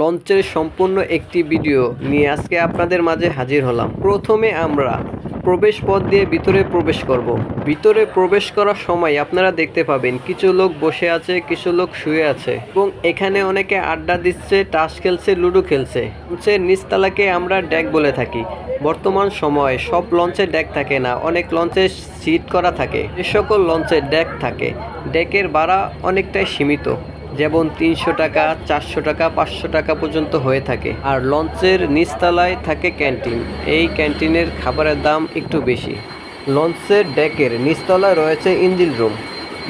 লঞ্চের সম্পূর্ণ একটি ভিডিও নিয়ে আজকে আপনাদের মাঝে হাজির হলাম। প্রথমে আমরা প্রবেশ পথ দিয়ে ভিতরে প্রবেশ করব। ভিতরে প্রবেশ করার সময় আপনারা দেখতে পাবেন কিছু লোক বসে আছে, কিছু লোক শুয়ে আছে এবং এখানে অনেকে আড্ডা দিচ্ছে, তাস খেলছে, লুডো খেলছে। লঞ্চের নিচতলাকে আমরা ডেক বলে থাকি। বর্তমান সময়ে সব লঞ্চে ডেক থাকে না, অনেক লঞ্চে সিট করা থাকে। যে সকল লঞ্চে ডেক থাকে, ডেকের ভাড়া অনেকটাই সীমিত। যেমন তিনশো টাকা, চারশো টাকা, পাঁচশো টাকা পর্যন্ত হয়ে থাকে। আর লঞ্চের নিচতলায় থাকে ক্যান্টিন। এই ক্যান্টিনের খাবারের দাম একটু বেশি। লঞ্চের ডেকের নিচতলায় রয়েছে ইঞ্জিল রুম।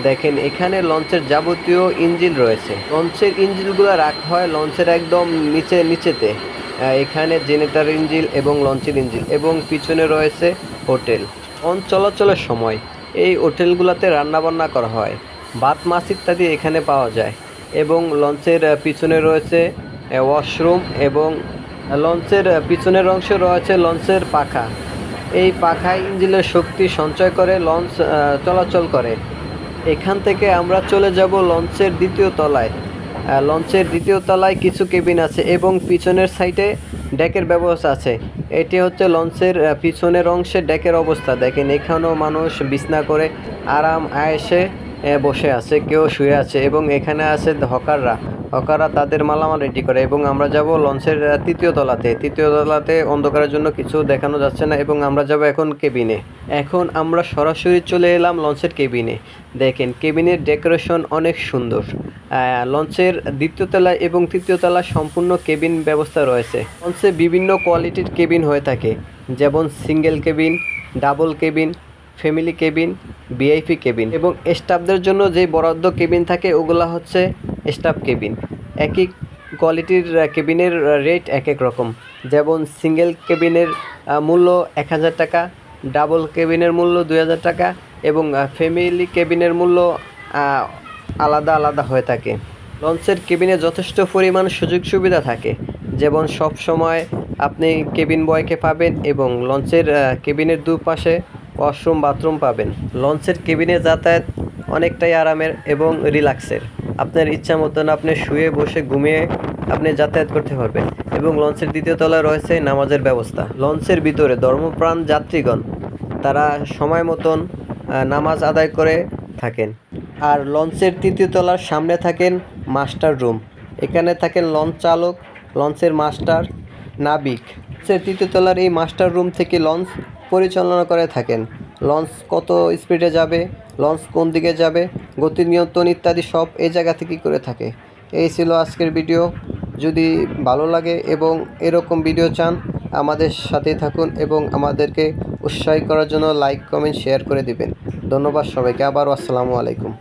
দেখেন, এখানে লঞ্চের যাবতীয় ইঞ্জিল রয়েছে। লঞ্চের ইঞ্জিলগুলো রাখা হয় লঞ্চের একদম নিচে, নিচেতে। এখানে জেনেটার ইঞ্জিল এবং লঞ্চের ইঞ্জিল এবং পিছনে রয়েছে হোটেল। লঞ্চ চলাচলের সময় এই হোটেলগুলোতে রান্নাবান্না করা হয়। ভাত, মাছ ইত্যাদি এখানে পাওয়া যায়। এবং লঞ্চের পিছনে রয়েছে ওয়াশরুম এবং লঞ্চের পিছনের অংশে রয়েছে লঞ্চের পাখা। এই পাখায় ইঞ্জিনের শক্তি সঞ্চয় করে, লঞ্চ চলাচল করে। এখান থেকে আমরা চলে যাব লঞ্চের দ্বিতীয় তলায়। লঞ্চের দ্বিতীয় তলায় কিছু কেবিন আছে এবং পিছনের সাইডে ডেকের ব্যবস্থা আছে। এটি হচ্ছে লঞ্চের পিছনের অংশে ডেকের অবস্থা। দেখেন, এখানেও মানুষ বিছনা করে আরাম আয়েসে বসে আছে, কেউ শুয়ে আছে এবং এখানে আছে হকাররা। হকাররা তাদের মালামাল রেডি করে এবং আমরা যাব লঞ্চের তৃতীয় তলাতে। তৃতীয় তলাতে অন্ধকারের জন্য কিছু দেখানো যাচ্ছে না এবং আমরা যাব এখন কেবিনে। এখন আমরা সরাসরি চলে এলাম লঞ্চের কেবিনে। দেখেন, কেবিনের ডেকোরেশন অনেক সুন্দর। লঞ্চের দ্বিতীয় তলায় এবং তৃতীয় তলায় সম্পূর্ণ কেবিন ব্যবস্থা রয়েছে। লঞ্চে বিভিন্ন কোয়ালিটির কেবিন হয়ে থাকে। যেমন single cabin, double cabin family cabin, VIP cabin এবং স্টাফদের জন্য যে বরাদ্দ কেবিন থাকে, ওগুলা হচ্ছে স্টাফ কেবিন। একই কোয়ালিটির কেবিনের রেট এক এক রকম। যেমন সিঙ্গেল কেবিনের মূল্য এক হাজার টাকা, ডাবল কেবিনের মূল্য দুই হাজার টাকা এবং ফ্যামিলি কেবিনের মূল্য আলাদা আলাদা হয়ে থাকে। লঞ্চের কেবিনে যথেষ্ট পরিমাণ সুযোগ সুবিধা থাকে। যেমন সব সময় আপনি কেবিন বয়কে পাবেন এবং লঞ্চের কেবিনের দুপাশে ওয়াশরুম, বাথরুম পাবেন। লঞ্চের কেবিনে যাতায়াত অনেকটাই আরামের এবং রিল্যাক্সের। আপনার ইচ্ছা মতন আপনি শুয়ে বসে ঘুমিয়ে আপনি যাতায়াত করতে পারবেন এবং লঞ্চের দ্বিতীয় তলায় রয়েছে নামাজের ব্যবস্থা। লঞ্চের ভিতরে ধর্মপ্রাণ যাত্রীগণ, তারা সময় মতন নামাজ আদায় করে থাকেন। আর লঞ্চের তৃতীয় তলার সামনে থাকেন মাস্টার রুম। এখানে থাকেন লঞ্চ চালক, লঞ্চের মাস্টার নাবিক। তৃতীয় তলার এই মাস্টার রুম থেকে লঞ্চ পরিচালনা করে থাকেন। লঞ্চ কত স্পিডে যাবে, লঞ্চ কোন দিকে যাবে, গতি নিয়ন্ত্রণ ইত্যাদি সব এই জায়গা থেকেই করে থাকে। এই ছিল আজকের ভিডিও। যদি ভালো লাগে এবং এরকম ভিডিও চান, আমাদের সাথে থাকুন এবং আমাদেরকে উৎসাহী করার জন্য লাইক, কমেন্ট, শেয়ার করে দিবেন। ধন্যবাদ সবাইকে। আবারও আসসালামু আলাইকুম।